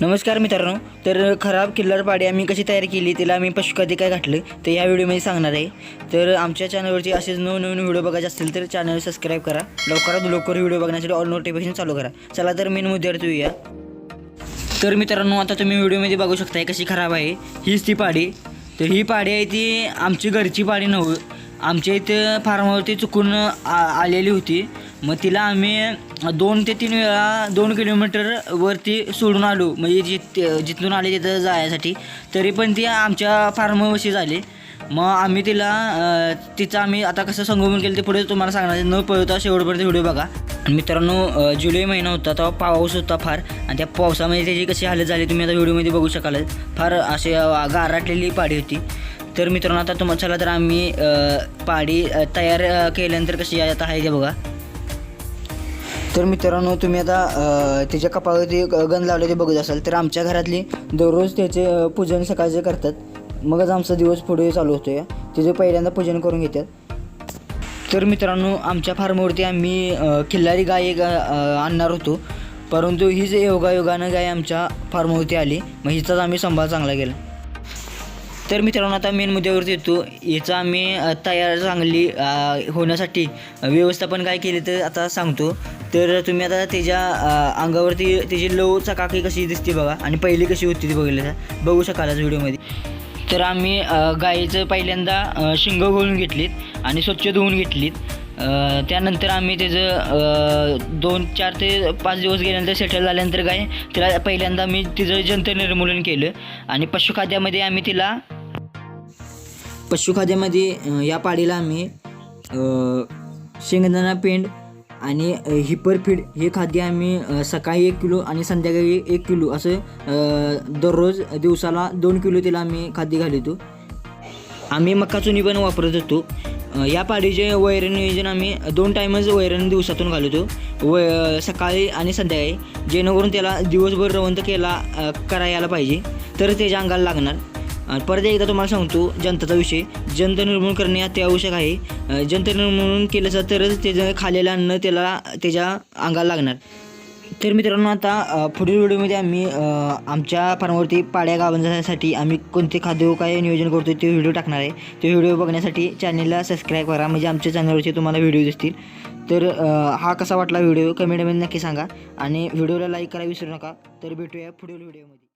नमस्कार मित्रांनो तर खराब किल्लर पाडी आम्ही कशी तयार केली तिला आम्ही पशुखाद्य काय घातलं ते या व्हिडिओमध्ये सांगणार आहे. तर आमच्या चॅनलवरती असेच नवनवीन व्हिडिओ बघायचे असतील तर चॅनल सबस्क्राईब करा. लवकरात लवकर व्हिडिओ बघण्यासाठी ऑल नोटिफिकेशन चालू करा. चला तर मेन मुद्द्यावर येऊया. तर मित्रांनो आता तुम्ही व्हिडिओमध्ये बघू शकताय कशी खराब आहे. हीच ती पाडी. तर ही पाडी आहे ती आमची घरची पाडी नव्ह आमच्या इथं फार्मावरती चुकून आ आलेली होती. मग तिला आम्ही दोन ते तीन वेळा दोन किलोमीटर वरती सोडून आलो. म्हणजे जिथ जिथून आले तिथं जायसाठी तरी पण ती आमच्या फार्मवशी झाली. मग आम्ही तिला तिचं आम्ही आता कसं संगोपन केलं ते पुढे तुम्हाला सांगणार न पळवता शेवटपर्यंत व्हिडिओ बघा. मित्रांनो जुलै महिना होता तेव्हा पाऊस होता फार. आणि त्या पावसामध्ये त्याची कशी हालत झाली तुम्ही आता व्हिडिओमध्ये बघू शकाल. फार असे गाराटलेली पाडी होती. तर मित्रांनो आता तुम्हाला चला तर आम्ही पाडी तयार केल्यानंतर कशी आता आहे ते बघा. तर मित्रांनो तुम्ही आता त्याच्या कपाळावरती गण लावले ते बघत असाल तर आमच्या घरातली दररोज त्याचे पूजन सकाळचे करतात मगच आमचा दिवस पुढे चालू होतो आहे तिचे पहिल्यांदा पूजन करून घेतात. तर मित्रांनो आमच्या फार्मवरती आम्ही खिल्लारी गाय एक आणणार होतो. परंतु हीच योगायोगानं गाय आमच्या फार्मवरती आली. मग हिचाच आम्ही सांभाळ चांगला केला. तर मित्रांनो आता मेन मुद्द्यावरती येतो. याचा आम्ही तयार चांगली होण्यासाठी व्यवस्थापन काय केले तर आता सांगतो. तर तुम्ही आता त्याच्या अंगावरती त्याची लव चकाकी कशी दिसते बघा. आणि पहिली कशी होती ती बघितलं बघू शकाल आज व्हिडिओमध्ये. तर आम्ही गाईचं पहिल्यांदा शिंग घोळून घेतलीत आणि स्वच्छ धुवून घेतलीत. त्यानंतर आम्ही त्याचं दोन चार ते पाच दिवस गेल्यानंतर सेटल झाल्यानंतर गाय तिला पहिल्यांदा मी तिचं जंत निर्मूलन केलं. आणि पशुखाद्यामध्ये आम्ही तिला पशुखाद्यामध्ये या पाडीला आम्ही शेंगदाणा पेंड आणि हिपरफीड हिपर फीड हे खाद्य आम्ही सकाळी एक किलो आणि संध्याकाळी एक किलो असं दररोज दिवसाला दोन किलो तिला आम्ही खाद्य घालतो. आम्ही मका चुनी पण वापरत होतो. या पाडीचे वैरण नियोजन आम्ही दोन टाईमच वैरण दिवसातून घालतो. व सकाळी आणि संध्याकाळी. जेणेकरून त्याला दिवसभर रवंत केला करायला पाहिजे. तर त्याच्या अंगाला लागणार. आणि परत एकदा तुम्हाला सांगतो जंताचा विषय. जंत निर्मूलन करणे अत्यावश्यक आहे. अ, जंत निर्मूलन केलं तरच त्याचं खालेलं अन्न त्याला त्याच्या अंगाला लागणार. तर मित्रांनो आता पुढील व्हिडिओमध्ये आम्ही आमच्या फार्मवरती पाड्या गावांसाठी आम्ही कोणते खाद्य काय नियोजन करतो ते व्हिडिओ टाकणार आहे. ते व्हिडिओ बघण्यासाठी चॅनलला सबस्क्राईब करा. म्हणजे आमच्या चॅनलवरचे तुम्हाला व्हिडिओ दिसतील. तर हा कसा वाटला व्हिडिओ? कमेंटमध्ये नक्की सांगा. आणि व्हिडिओला लाईक करा विसरू नका. तर भेटूया पुढील व्हिडिओमध्ये.